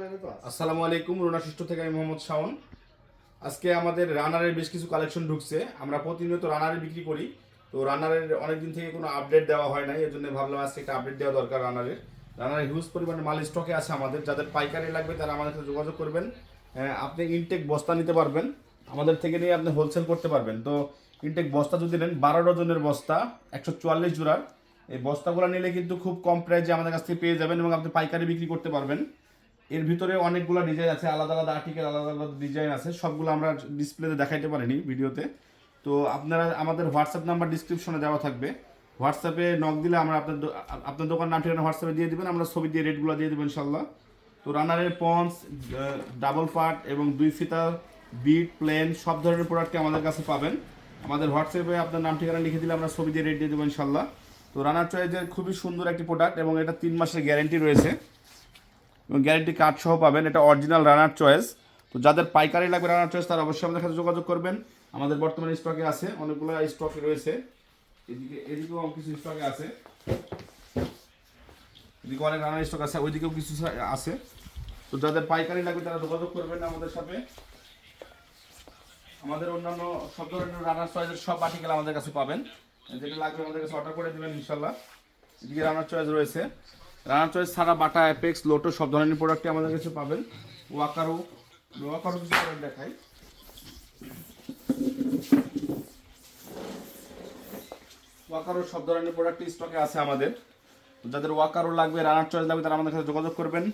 আসসালামু আলাইকুম রোনা শিষ্ট থেকে আমি মোহাম্মদ শাওন। আজকে আমাদের রানারের বেশ কিছু কালেকশন ঢুকছে। আমরা প্রতিনিয়ত রানারে বিক্রি করি। তো রানারের অনেকদিন থেকে কোনো আপডেট দেওয়া হয় নাই এর জন্য ভাবলাম আজকে একটা আপডেট দেওয়া দরকার রানারের। রানারের হিউজ পরিমাণে মাল স্টকে আছে আমাদের। যাদের পাইকারি লাগবে তারা আমাদের সাথে যোগাযোগ করবেন। আহ, আপনি ইনটেক বস্তা নিতে পারবেন। আমাদের থেকে নিয়ে আপনি হোলসেল করতে পারবেন। তো ইনটেক বস্তা যদি নেন বারো ডজনের বস্তা একশো চুয়াল্লিশ জোড়ার। এই বস্তাগুলো নিলে কিন্তু খুব কম প্রাইসে আমাদের কাছ থেকে পেয়ে যাবেন এবং আপনি পাইকারি বিক্রি করতে পারবেন। এর ভিতরে অনেকগুলো ডিজাইন আছে, আলাদা আলাদা আর্টিকেল আলাদা আলাদা ডিজাইন আছে, সবগুলো আমরা ডিসপ্লেতে দেখাইতে পারিনি ভিডিওতে। তো আপনারা, আমাদের হোয়াটসঅ্যাপ নাম্বার ডিসক্রিপশনে দেওয়া থাকবে। হোয়াটসঅ্যাপে নক দিলে আমরা আপনার আপনার দোকান নাম, ঠিকানা হোয়াটসঅ্যাপে দিয়ে দেবেন, আমরা ছবি দিয়ে রেটগুলো দিয়ে দেবো ইনশাল্লাহ তো রানারের পন্স ডাবল পার্ট এবং দুই ফিতা বিট প্লেন সব ধরনের প্রোডাক্টই আমাদের কাছে পাবেন। আমাদের হোয়াটসঅ্যাপে আপনার নাম, ঠিকানা লিখে দিলে আমরা ছবি দিয়ে রেট দিয়ে দেবো ইনশাল্লাহ তো রানার চয়েজের খুবই সুন্দর একটি প্রোডাক্ট এবং এটা তিন মাসের গ্যারেন্টি রয়েছে। এবং গ্যারেন্টি কার্ড সহ পাবেন। এটা অরিজিনাল রানার চয়েস তো যাদের পাইকারি লাগবে রানার চয়েস তারা অবশ্যই আমাদের সাথে যোগাযোগ করবেন। আমাদের বর্তমানে স্টকে আছে, অনেকগুলো স্টক রয়েছে। এদিকে, এদিকেও কিছু স্টকে আছে। এদিকে অনেক রানার স্টক আছে, ওইদিকেও কিছু আছে। তো যাদের পাইকারি লাগবে, তারা যোগাযোগ করবেন আমাদের সাথে। আমাদের অন্যান্য সব ধরনের রানার চয়েসের সব আর্টিকেল আমাদের কাছে পাবেন। যেটা লাগবে আমাদের কাছে অর্ডার করে দেবেন ইনশাল্লাহ এদিকে রানার চয়েস রয়েছে। রানার চয়েস ছাড়া বাটা অ্যাপেক্স লোটো সব ধরনের প্রোডাক্টই আমাদের কাছে পাবেন। ওয়াকারো ওয়াকারো কিছু প্রোডাক্ট দেখাই। ওয়াকারো সব ধরনের প্রোডাক্ট স্টকে আছে আমাদের। যাদের ওয়াকারও লাগবে রানার চয়েস লাগবে, তারা আমাদের কাছে যোগাযোগ করবেন।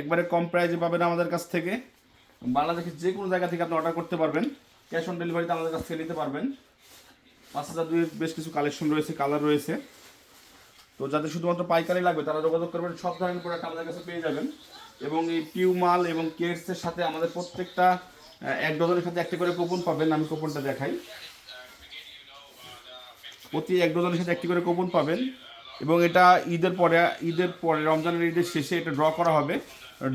একবারে কম প্রাইসে পাবেন আমাদের কাছ থেকে। বাংলাদেশের যে কোনো জায়গা থেকে আপনি অর্ডার করতে পারবেন। ক্যাশ অন ডেলিভারিতে আমাদের কাছ থেকে নিতে পারবেন। পাঁচ হাজার দুইয়ের বেশ কিছু কালেকশন রয়েছে কালার রয়েছে। তো যাদের শুধুমাত্র পাইকারি লাগবে, তারা যোগাযোগ করবেন, সব ধরনের প্রোডাক্ট আমাদের কাছে পেয়ে যাবেন। এবং এই পিউ মাল এবং কেটসের সাথে আমাদের প্রত্যেকটা এক ডজনের সাথে একটা করে কুপন পাবেন, আমি কুপনটা দেখাই। প্রতি এক ডজনের সাথে একটি করে কুপন পাবেন। এবং এটা ঈদের পরে ঈদের পরে, রমজানের ঈদের শেষে এটা ড্র করা হবে।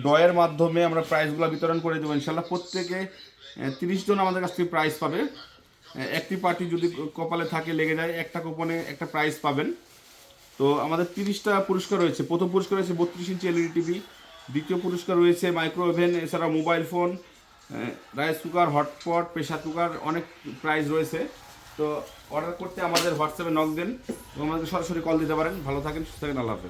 ড্রয়ের মাধ্যমে আমরা প্রাইজগুলো বিতরণ করে দেবো ইনশাল্লাহ প্রত্যেকে তিরিশ জন আমাদের কাছ থেকে প্রাইজ পাবে। একটি পার্টি যদি কপালে থাকে, লেগে যায়, একটা কুপনে একটা প্রাইজ পাবেন। তো আমাদের তিরিশটা পুরস্কার রয়েছে। প্রথম পুরস্কার রয়েছে বত্রিশ ইঞ্চি এলইডি টিভি, দ্বিতীয় পুরস্কার রয়েছে মাইক্রো ওভেন এছাড়া mobile phone rice cooker, hotpot pressure cooker, অনেক প্রাইজ রয়েছে। তো অর্ডার করতে আমাদের হোয়াটসঅ্যাপে নক দেন এবং আমাদের সরাসরি কল দিতে পারেন। ভালো থাকেন, সুস্থ থাকেন, আল্লাহ হাফেজ।